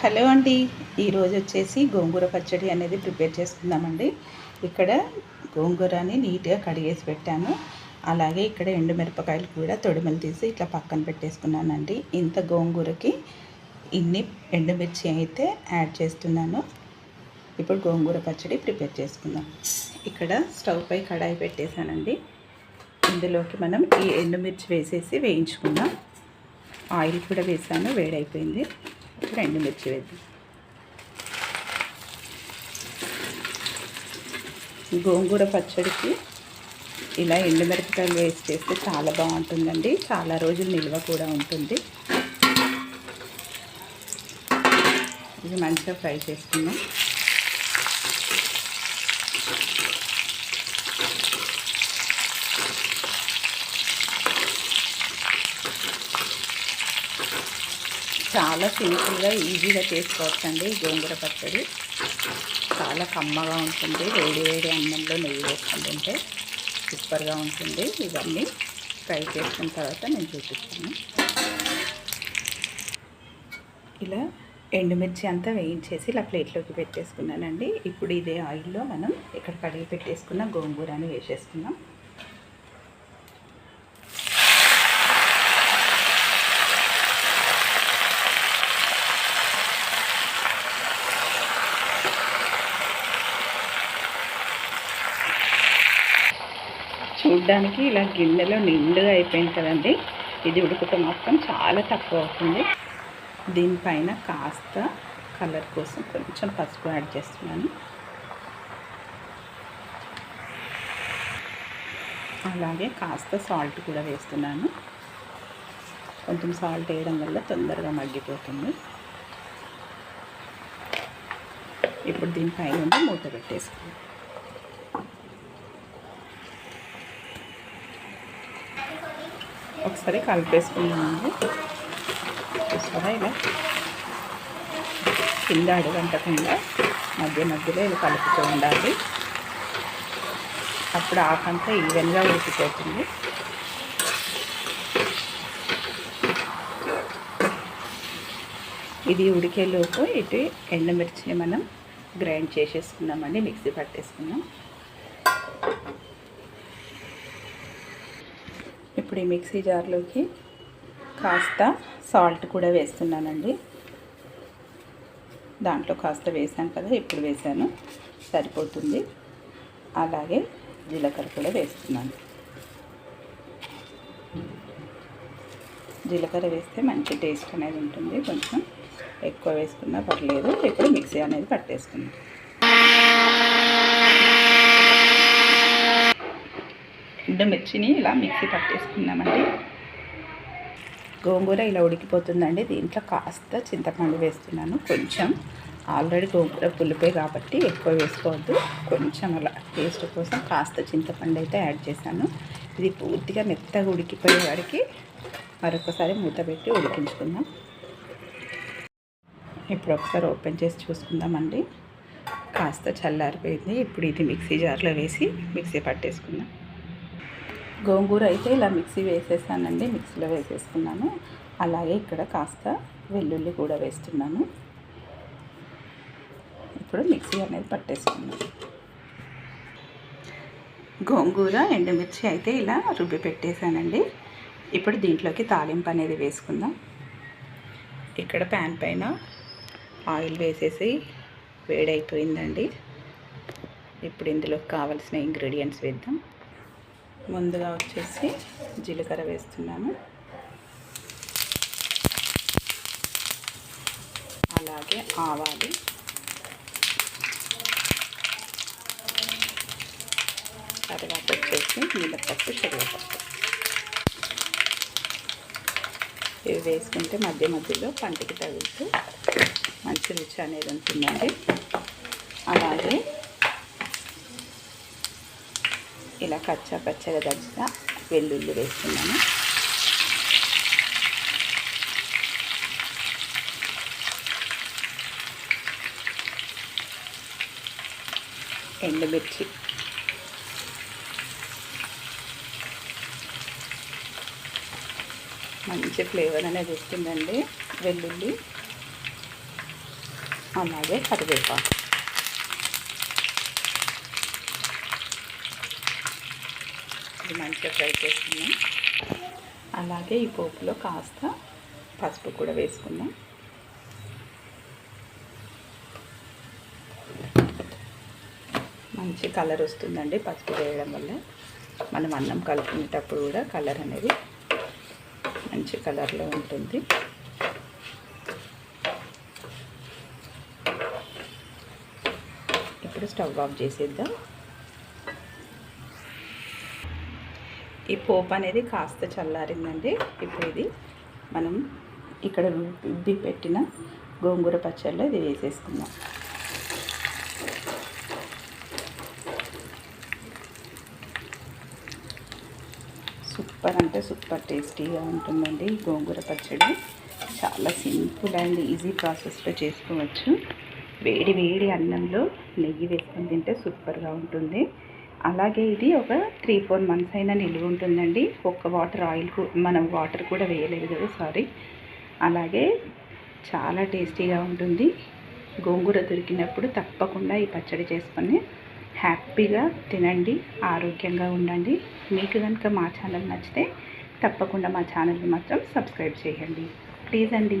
Hello అండి. ఈరోజు వచ్చేసి గోంగూర పచ్చడి అనేది ప్రిపేర్ చేసుకుందామండి. ఇక్కడ గోంగూరని నీట్గా కడిగేసి పెట్టాను. అలాగే ఇక్కడ ఎండుమిరపకాయలు కూడా తొడిమలు తీసి ఇట్లా పక్కన పెట్టేసుకున్నానండి. ఇంత గోంగూరకి ఇన్ని ఎండుమిర్చి అయితే యాడ్ చేస్తున్నాను. ఇప్పుడు గోంగూర పచ్చడి ప్రిపేర్ చేసుకుందాం. ఇక్కడ స్టవ్ పై కడాయి పెట్టేశానండి. ఇందులోకి మనం ఈ ఎండుమిర్చి వేసేసి వేయించుకుందాం. ఆయిల్ కూడా వేసాను వేడైపోయింది. రెండు మిర్చి వేద్దాం. గోంగూర పచ్చడికి ఇలా ఎండుమిరపకాయలు వేసి చేస్తే చాలా బాగుంటుందండి. చాలా రోజులు నిల్వ కూడా ఉంటుంది. ఇది మంచిగా ఫ్రై చేసుకుందాం. చాలా సింపుల్గా ఈజీగా చేసుకోవచ్చండి గోంగూర పచ్చడి. చాలా కమ్మగా ఉంటుంది. వేడి వేడి అన్నంలో నెయ్యి వేసుకుంటుంటే సూపర్గా ఉంటుంది. ఇవన్నీ ఫ్రై చేసుకున్న తర్వాత నేను చూపిస్తాను. ఇలా ఎండుమిర్చి అంతా వేయించేసి ఇలా ప్లేట్లోకి పెట్టేసుకున్నానండి. ఇప్పుడు ఇదే ఆయిల్లో మనం ఇక్కడ కడిగి పెట్టేసుకున్న గోంగూరని వేసేసుకున్నాం చూడ్డానికి ఇలా గిన్నెలో నిండుగా అయిపోయింది కదండి. ఇది ఉడుకుతో మాత్రం చాలా తక్కువ అవుతుంది. దీనిపైన కాస్త కలర్ కోసం కొంచెం పసుపు యాడ్ చేస్తున్నాను. అలాగే కాస్త సాల్ట్ కూడా వేస్తున్నాను. కొంచెం సాల్ట్ వేయడం వల్ల తొందరగా మగ్గిపోతుంది. ఇప్పుడు దీనిపైన మూత పెట్టేసుకుందాం ఒకసారి కలిపేసుకున్నామండి. చూస్తారా ఇలా? కింద అడుగంటకుండా మధ్య మధ్యలో ఇది కలుపుతూ ఉండాలి. అప్పుడు ఆకంతా ఈవెన్గా ఉడికిపోతుంది. ఇది ఉడికేలోపు ఇటు ఎండుమిర్చిని మనం గ్రైండ్ చేసేసుకున్నామండి మిక్సీ పట్టేసుకున్నాం. ఇప్పుడు ఈ మిక్సీ జార్లోకి కాస్త సాల్ట్ కూడా వేస్తున్నానండి. దాంట్లో కాస్త వేసాను కదా ఇప్పుడు వేసాను. సరిపోతుంది. అలాగే జీలకర్ర కూడా వేస్తున్నాను. జీలకర్ర వేస్తే మంచి టేస్ట్ అనేది ఉంటుంది. కొంచెం ఎక్కువ వేసుకున్నా పర్లేదు. ఇప్పుడు మిక్సీ అనేది పట్టేసుకున్నాను మిర్చిని ఇలా మిక్సీ పట్టేసుకుందామండి. గోంగూర ఇలా ఉడికిపోతుందండి. దీంట్లో కాస్త చింతపండు వేస్తున్నాను. కొంచెం ఆల్రెడీ గోంగూర పులిపే కాబట్టి ఎక్కువ వేసుకోవద్దు. కొంచెం అలా టేస్ట్ కోసం కాస్త చింతపండు అయితే యాడ్ చేశాను. ఇది పూర్తిగా మెత్తగా ఉడికిపోయే వాడికి మరొకసారి మూత పెట్టి ఉడికించుకుందాం. ఇప్పుడు ఒకసారి ఓపెన్ చేసి చూసుకుందామండి. కాస్త చల్లారిపోయింది. ఇప్పుడు ఇది మిక్సీ జార్లో వేసి మిక్సీ పట్టేసుకుందాం. గోంగూర అయితే ఇలా మిక్సీ వేసేసానండి. మిక్సీలో వేసేసుకున్నాను. అలాగే ఇక్కడ కాస్త వెల్లుల్లి కూడా వేస్తున్నాను. ఇప్పుడు మిక్సీ అనేది పట్టేసుకున్నాను. గోంగూర ఎండుమిర్చి అయితే ఇలా రుబ్బి పెట్టేశానండి. ఇప్పుడు దీంట్లోకి తాలింపు అనేది వేసుకుందాం. ఇక్కడ ప్యాన్ పైన ఆయిల్ వేసేసి వేడైపోయిందండి. ఇప్పుడు ఇందులోకి కావాల్సిన ఇంగ్రీడియంట్స్ వేద్దాం. ముందుగా వచ్చేసి జీలకర్ర వేస్తున్నాము. అలాగే ఆవాలు. తర్వాత వచ్చేసి మినపప్పు శనగపప్పు. ఇవి వేసుకుంటే మధ్య మధ్యలో పంటికి తగులుతూ మంచి రుచి అనేది ఉంటుందండి. అలాగే ఇలా కచ్చా పచ్చగా దంచిన వెల్లుల్లి వేస్తున్నాను ఎండుమిర్చి. మంచి ఫ్లేవర్ అనేది వస్తుందండి. వెల్లుల్లి అలాగే కరివేపాకు. ఇది మంచిగా ఫ్రై చేసుకుందాం. అలాగే ఈ పోపులో కాస్త పసుపు కూడా వేసుకుందాం. మంచి కలర్ వస్తుందండి పసుపు వేయడం వల్ల. మనం అన్నం కలుపుకునేటప్పుడు కూడా కలర్ అనేది మంచి కలర్లో ఉంటుంది. ఇప్పుడు స్టవ్ ఆఫ్ చేసేద్దాం. ఈ పోపు అనేది కాస్త చల్లారిందండి. ఇప్పుడు ఇది మనం ఇక్కడ రుబ్బి పెట్టిన గోంగూర పచ్చడిలో ఇది వేసేసుకుందాం. సూపర్ అంటే సూపర్ టేస్టీగా ఉంటుందండి గోంగూర పచ్చడి. చాలా సింపుల్ అండ్ ఈజీ ప్రాసెస్లో చేసుకోవచ్చు. వేడి వేడి అన్నంలో నెయ్యి వేసుకొని తింటే సూపర్గా ఉంటుంది. అలాగే ఇది ఒక త్రీ ఫోర్ మంత్స్ అయినా నిలువ ఉంటుందండి. ఒక్క వాటర్ ఆయిల్ మనం వాటర్ కూడా వేయలేదు కదా సారీ. అలాగే చాలా టేస్టీగా ఉంటుంది. గోంగూర దొరికినప్పుడు తప్పకుండా ఈ పచ్చడి చేసుకొని హ్యాపీగా తినండి ఆరోగ్యంగా ఉండండి. మీకు కనుక మా ఛానల్ నచ్చితే తప్పకుండా మా ఛానల్ని మాత్రం సబ్స్క్రైబ్ చేయండి. ప్లీజ్ అండి.